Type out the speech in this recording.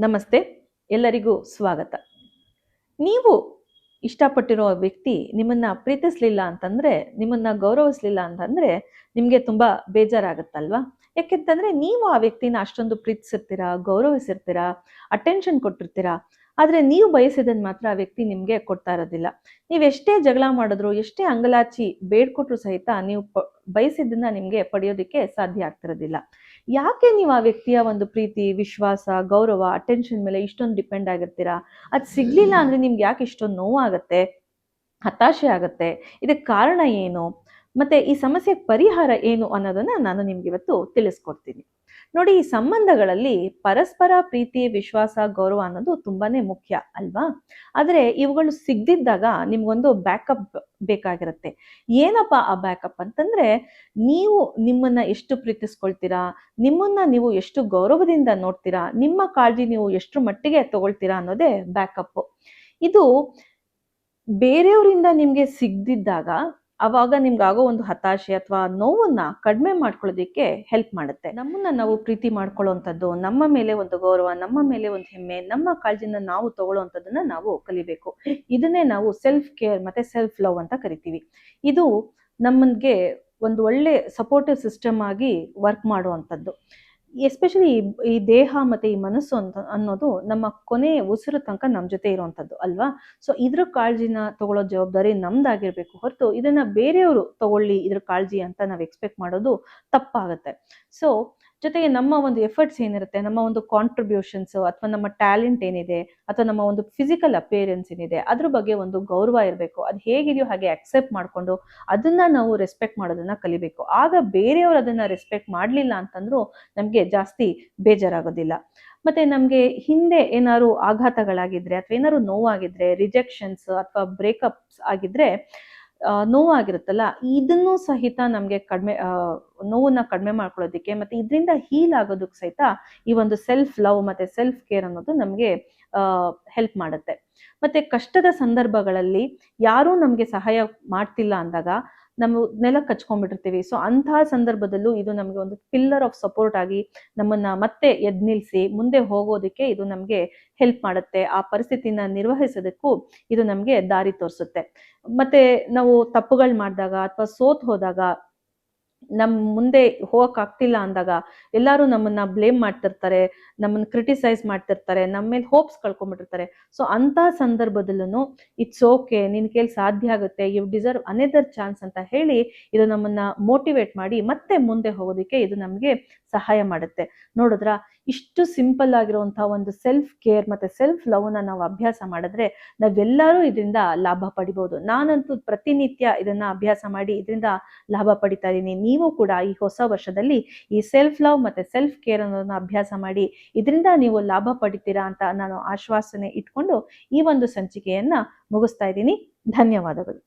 ನಮಸ್ತೆ, ಎಲ್ಲರಿಗೂ ಸ್ವಾಗತ. ನೀವು ಇಷ್ಟಪಟ್ಟಿರೋ ವ್ಯಕ್ತಿ ನಿಮ್ಮನ್ನ ಪ್ರೀತಿಸ್ಲಿಲ್ಲ ಅಂತಂದ್ರೆ, ನಿಮ್ಮನ್ನ ಗೌರವಿಸ್ಲಿಲ್ಲ ಅಂತಂದ್ರೆ ನಿಮ್ಗೆ ತುಂಬಾ ಬೇಜಾರಾಗತ್ತಲ್ವಾ? ಯಾಕೆಂತಂದ್ರೆ ನೀವು ಆ ವ್ಯಕ್ತಿನ ಅಷ್ಟೊಂದು ಪ್ರೀತಿಸಿರ್ತೀರಾ, ಗೌರವಿಸಿರ್ತೀರಾ ಅಟೆನ್ಷನ್ ಕೊಟ್ಟಿರ್ತೀರಾ ಆದ್ರೆ ನೀವು ಬಯಸಿದನ್ನು ಮಾತ್ರ ಆ ವ್ಯಕ್ತಿ ನಿಮಗೆ ಕೊಡ್ತಾ ಇರೋದಿಲ್ಲ. ನೀವು ಎಷ್ಟೇ ಜಗಳ ಮಾಡಿದ್ರು, ಎಷ್ಟೇ ಅಂಗಲಾಚಿ ಬೇಡ್ಕೊಟ್ರು ಸಹಿತ ನೀವು ಬಯಸಿದ್ದನ್ನು ನಿಮಗೆ ಪಡೆಯೋದಕ್ಕೆ ಸಾಧ್ಯ ಆಗ್ತಿರೋದಿಲ್ಲ. ಯಾಕೆ ನೀವು ಆ ವ್ಯಕ್ತಿಯ ಒಂದು ಪ್ರೀತಿ, ವಿಶ್ವಾಸ, ಗೌರವ ಅಟೆನ್ಷನ್ ಮೇಲೆ ಇಷ್ಟೊಂದು ಡಿಪೆಂಡ್ ಆಗಿರ್ತೀರಾ? ಅದು ಸಿಗ್ಲಿಲ್ಲ ಅಂದರೆ ನಿಮ್ಗೆ ಯಾಕೆ ಇಷ್ಟೊಂದು ನೋವಾಗತ್ತೆ? ಹತಾಶೆ ಆಗುತ್ತೆ? ಇದಕ್ಕೆ ಕಾರಣ ಏನು? ಮತ್ತೆ ಈ ಸಮಸ್ಯೆಗೆ ಪರಿಹಾರ ಏನು ಅನ್ನೋದನ್ನ ನಾನು ನಿಮ್ಗೆ ಇವತ್ತು ತಿಳಿಸ್ಕೊಡ್ತೀನಿ. ನೋಡಿ, ಈ ಸಂಬಂಧಗಳಲ್ಲಿ ಪರಸ್ಪರ ಪ್ರೀತಿ, ವಿಶ್ವಾಸ, ಗೌರವ ಅನ್ನೋದು ತುಂಬಾನೇ ಮುಖ್ಯ ಅಲ್ವಾ? ಆದ್ರೆ ಇವುಗಳು ಸಿಗ್ದಿದ್ದಾಗ ನಿಮ್ಗೊಂದು ಬ್ಯಾಕಪ್ ಬೇಕಾಗಿರುತ್ತೆ. ಏನಪ್ಪ ಆ ಬ್ಯಾಕಪ್ ಅಂತಂದ್ರೆ, ನೀವು ನಿಮ್ಮನ್ನ ಎಷ್ಟು ಪ್ರೀತಿಸ್ಕೊಳ್ತೀರಾ? ನಿಮ್ಮನ್ನ ನೀವು ಎಷ್ಟು ಗೌರವದಿಂದ ನೋಡ್ತೀರಾ? ನಿಮ್ಮ ಕಾಳಜಿ ನೀವು ಎಷ್ಟು ಮಟ್ಟಿಗೆ ತಗೊಳ್ತೀರಾ ಅನ್ನೋದೇ ಬ್ಯಾಕಪ್ ಇದು ಬೇರೆಯವರಿಂದ ನಿಮ್ಗೆ ಸಿಗ್ದಿದ್ದಾಗ ಅವಾಗ ನಿಮ್ಗೆ ಆಗೋ ಒಂದು ಹತಾಶೆ ಅಥವಾ ನೋವನ್ನ ಕಡಿಮೆ ಮಾಡ್ಕೊಳ್ಳೋದಿಕ್ಕೆ ಹೆಲ್ಪ್ ಮಾಡುತ್ತೆ. ನಮ್ಮನ್ನ ನಾವು ಪ್ರೀತಿ ಮಾಡ್ಕೊಳ್ಳೋವಂಥದ್ದು ನಮ್ಮ ಮೇಲೆ ಒಂದು ಗೌರವ, ನಮ್ಮ ಮೇಲೆ ಒಂದು ಹೆಮ್ಮೆ, ನಮ್ಮ ಕಾಳಜಿನ ನಾವು ತಗೊಳ್ಳೋವಂಥದ್ದನ್ನ ನಾವು ಕಲಿಬೇಕು. ಇದನ್ನೇ ನಾವು ಸೆಲ್ಫ್ ಕೇರ್ ಮತ್ತೆ ಸೆಲ್ಫ್ ಲವ್ ಅಂತ ಕರಿತೀವಿ. ಇದು ನಮ್ಮನ್ಗೆ ಒಂದು ಒಳ್ಳೆ ಸಪೋರ್ಟಿವ್ ಸಿಸ್ಟಮ್ ಆಗಿ ವರ್ಕ್ ಮಾಡುವಂಥದ್ದು. ಎಸ್ಪೆಷಲಿ ಈ ದೇಹ ಮತ್ತೆ ಈ ಮನಸ್ಸು ಅಂತ, ಅನ್ನೋದು ನಮ್ಮ ಕೊನೆ ಉಸಿರು ತನಕ ನಮ್ಮ ಜೊತೆ ಇರುವಂಥದ್ದು ಅಲ್ವಾ? ಸೊ ಇದ್ರ ಕಾಳಜಿನ ತಗೊಳ್ಳೋ ಜವಾಬ್ದಾರಿ ನಮ್ದಾಗಿರ್ಬೇಕು ಹೊರತು ಇದನ್ನ ಬೇರೆಯವರು ತಗೊಳ್ಳಿ ಇದ್ರ ಕಾಳಜಿ ಅಂತ ನಾವು ಎಕ್ಸ್ಪೆಕ್ಟ್ ಮಾಡೋದು ತಪ್ಪಾಗುತ್ತೆ. ಸೊ ಜೊತೆಗೆ ನಮ್ಮ ಒಂದು ಎಫರ್ಟ್ಸ್ ಏನಿರುತ್ತೆ, ನಮ್ಮ ಒಂದು ಕಾಂಟ್ರಿಬ್ಯೂಷನ್ಸ್ ಅಥವಾ ನಮ್ಮ ಟ್ಯಾಲೆಂಟ್ ಏನಿದೆ, ಅಥವಾ ನಮ್ಮ ಒಂದು ಫಿಸಿಕಲ್ ಅಪಿಯರೆನ್ಸ್ ಏನಿದೆ, ಅದ್ರ ಬಗ್ಗೆ ಒಂದು ಗೌರವ ಇರಬೇಕು. ಅದು ಹೇಗಿದೆಯೋ ಹಾಗೆ ಅಕ್ಸೆಪ್ಟ್ ಮಾಡಿಕೊಂಡು ಅದನ್ನ ನಾವು ರೆಸ್ಪೆಕ್ಟ್ ಮಾಡೋದನ್ನ ಕಲಿಬೇಕು. ಆಗ ಬೇರೆಯವರು ಅದನ್ನ ರೆಸ್ಪೆಕ್ಟ್ ಮಾಡಲಿಲ್ಲ ಅಂತಂದ್ರೂ ನಮಗೆ ಜಾಸ್ತಿ ಬೇಜಾರಾಗೋದಿಲ್ಲ. ಮತ್ತೆ ನಮಗೆ ಹಿಂದೆ ಏನಾದ್ರು ಆಘಾತಗಳಾಗಿದ್ರೆ ಅಥವಾ ಏನಾದ್ರು ನೋವಾಗಿದ್ರೆ ರಿಜೆಕ್ಷನ್ಸ್ ಅಥವಾ ಬ್ರೇಕಪ್ಸ್ ಆಗಿದ್ರೆ ನೋವಾಗಿರುತ್ತಲ್ಲ, ಇದನ್ನು ಸಹಿತ ನಮಗೆ ಕಡಿಮೆ ನೋವನ್ನ ಕಡಿಮೆ ಮಾಡ್ಕೊಳ್ಳೋದಕ್ಕೆ ಮತ್ತೆ ಇದರಿಂದ ಹೀಲ್ ಆಗೋದಕ್ಕೆ ಸಹಿತ ಈ ಒಂದು ಸೆಲ್ಫ್ ಲವ್ ಮತ್ತೆ ಸೆಲ್ಫ್ ಕೇರ್ ಅನ್ನೋದು ನಮಗೆ ಹೆಲ್ಪ್ ಮಾಡುತ್ತೆ. ಮತ್ತೆ ಕಷ್ಟದ ಸಂದರ್ಭಗಳಲ್ಲಿ ಯಾರೂ ನಮಗೆ ಸಹಾಯ ಮಾಡ್ತಿಲ್ಲ ಅಂದಾಗ ನಾವು ನೆಲ ಕಚ್ಕೊಂಡ್ಬಿಟ್ಟಿರ್ತೀವಿ. ಸೊ ಅಂತಹ ಸಂದರ್ಭದಲ್ಲೂ ಇದು ನಮಗೆ ಒಂದು ಪಿಲ್ಲರ್ ಆಫ್ ಸಪೋರ್ಟ್ ಆಗಿ ನಮ್ಮನ್ನ ಮತ್ತೆ ಎದ್ ನಿಲ್ಸಿ ಮುಂದೆ ಹೋಗೋದಕ್ಕೆ ಇದು ನಮಗೆ ಹೆಲ್ಪ್ ಮಾಡುತ್ತೆ. ಆ ಪರಿಸ್ಥಿತಿನ ನಿರ್ವಹಿಸೋದಕ್ಕೂ ಇದು ನಮಗೆ ದಾರಿ ತೋರಿಸುತ್ತೆ. ಮತ್ತೆ ನಾವು ತಪ್ಪುಗಳು ಮಾಡಿದಾಗ ಅಥವಾ ಸೋತ್ ಹೋದಾಗ ನಮ್ ಮುಂದೆ ಹೋಗಕ್ ಆಗ್ತಿಲ್ಲ ಅಂದಾಗ ಎಲ್ಲರೂ ನಮ್ಮನ್ನ ಬ್ಲೇಮ್ ಮಾಡ್ತಿರ್ತಾರೆ, ನಮ್ಮನ್ನ ಕ್ರಿಟಿಸೈಸ್ ಮಾಡ್ತಿರ್ತಾರೆ ನಮ್ಮ ಮೇಲೆ ಹೋಪ್ಸ್ ಕಳ್ಕೊಂಡ್ಬಿಟ್ಟಿರ್ತಾರೆ ಸೊ ಅಂತ ಸಂದರ್ಭದಲ್ಲೂ ಇಟ್ಸ್ ಓಕೆ ನಿನ್ ಕೇಳಿ ಸಾಧ್ಯ ಆಗುತ್ತೆ ಯು ಡಿಸರ್ವ್ ಅನೇದರ್ ಚಾನ್ಸ್ ಅಂತ ಹೇಳಿ ಇದು ನಮ್ಮನ್ನ ಮೋಟಿವೇಟ್ ಮಾಡಿ ಮತ್ತೆ ಮುಂದೆ ಹೋಗೋದಕ್ಕೆ ಇದು ನಮಗೆ ಸಹಾಯ ಮಾಡುತ್ತೆ. ನೋಡಿದ್ರ? ಇಷ್ಟು ಸಿಂಪಲ್ ಆಗಿರುವಂತಹ ಒಂದು ಸೆಲ್ಫ್ ಕೇರ್ ಮತ್ತೆ ಸೆಲ್ಫ್ ಲವ್ನ ನಾವು ಅಭ್ಯಾಸ ಮಾಡಿದ್ರೆ ನಾವೆಲ್ಲರೂ ಇದರಿಂದ ಲಾಭ ಪಡಿಬಹುದು ನಾನಂತೂ ಪ್ರತಿನಿತ್ಯ ಇದನ್ನ ಅಭ್ಯಾಸ ಮಾಡಿ ಇದರಿಂದ ಲಾಭ ಪಡಿತಾ ಇದ್ದೀನಿ. ನೀವು ಕೂಡ ಈ ಹೊಸ ವರ್ಷದಲ್ಲಿ ಈ ಸೆಲ್ಫ್ ಲವ್ ಮತ್ತೆ ಸೆಲ್ಫ್ ಕೇರ್ ಅನ್ನೋದನ್ನ ಅಭ್ಯಾಸ ಮಾಡಿ ಇದರಿಂದ ನೀವು ಲಾಭ ಪಡಿತೀರಾ ಅಂತ ನಾನು ಆಶ್ವಾಸನೆ ಇಟ್ಕೊಂಡು ಈ ಒಂದು ಸಂಚಿಕೆಯನ್ನ ಮುಗಿಸ್ತಾ ಇದ್ದೀನಿ. ಧನ್ಯವಾದಗಳು.